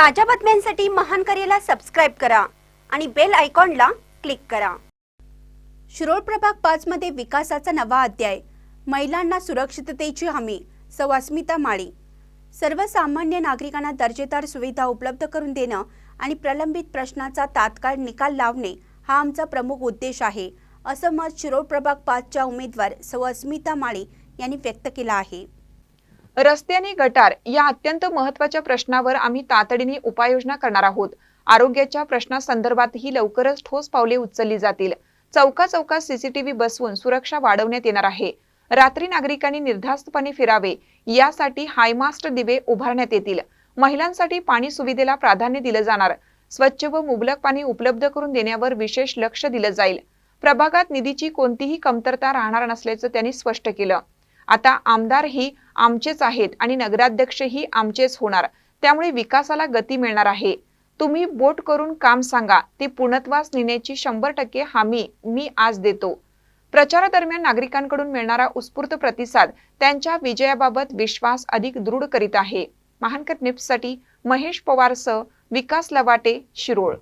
ताज्या बातम्यांसाठी महान करेला सबस्क्राईब करा आणि बेल आयकॉनला क्लिक करा. शिरोळ प्रभाग पाच मध्ये विकासाचा नवा अध्याय महिलांना सुरक्षिततेची हमी सवास्मिता माळी. सर्वसामान्य नागरिकांना दर्जेदार सुविधा उपलब्ध करून देणं आणि प्रलंबित प्रश्नाचा तात्काळ निकाल लावणे हा आमचा प्रमुख उद्देश आहे असं मत शिरोळ प्रभाग पाचच्या उमेदवार सौ अस्मिता माळी यांनी व्यक्त केलं आहे. रस्ते आणि गटार या अत्यंत महत्त्वाच्या प्रश्नावर आम्ही तातडीने उपाययोजना करणार आहोत. आरोग्याच्या प्रश्नासंदर्भातही लवकरच ठोस पावले उचलली जातील. चौका चौका सीसीटीव्ही बसवून सुरक्षा वाढवण्यात येणार आहे. रात्री नागरिकांनी निर्धास्तपणे फिरावे यासाठी हायमास्ट दिवे उभारण्यात येतील. महिलांसाठी पाणी सुविधेला प्राधान्य दिलं जाणार. स्वच्छ व मुबलक पाणी उपलब्ध करून देण्यावर विशेष लक्ष दिलं जाईल. प्रभागात निधीची कोणतीही कमतरता राहणार नसल्याचं त्यांनी स्पष्ट केलं. आता आमदारही आमचेच आहेत आणि नगराध्यक्षही आमचेच होणार. त्यामुळे विकासाला गती मिळणार आहे. तुम्ही बोट करून काम सांगा. ते पूर्णत्वास नेण्याची शंभर टक्के हमी मी आज देतो. प्रचारादरम्यान नागरिकांकडून मिळणारा उत्स्फूर्त प्रतिसाद त्यांच्या विजयाबाबत विश्वास अधिक दृढ करीत आहे. महानकर निप्ससाठी महेश पवारसह विकास लवाटे शिरोळ.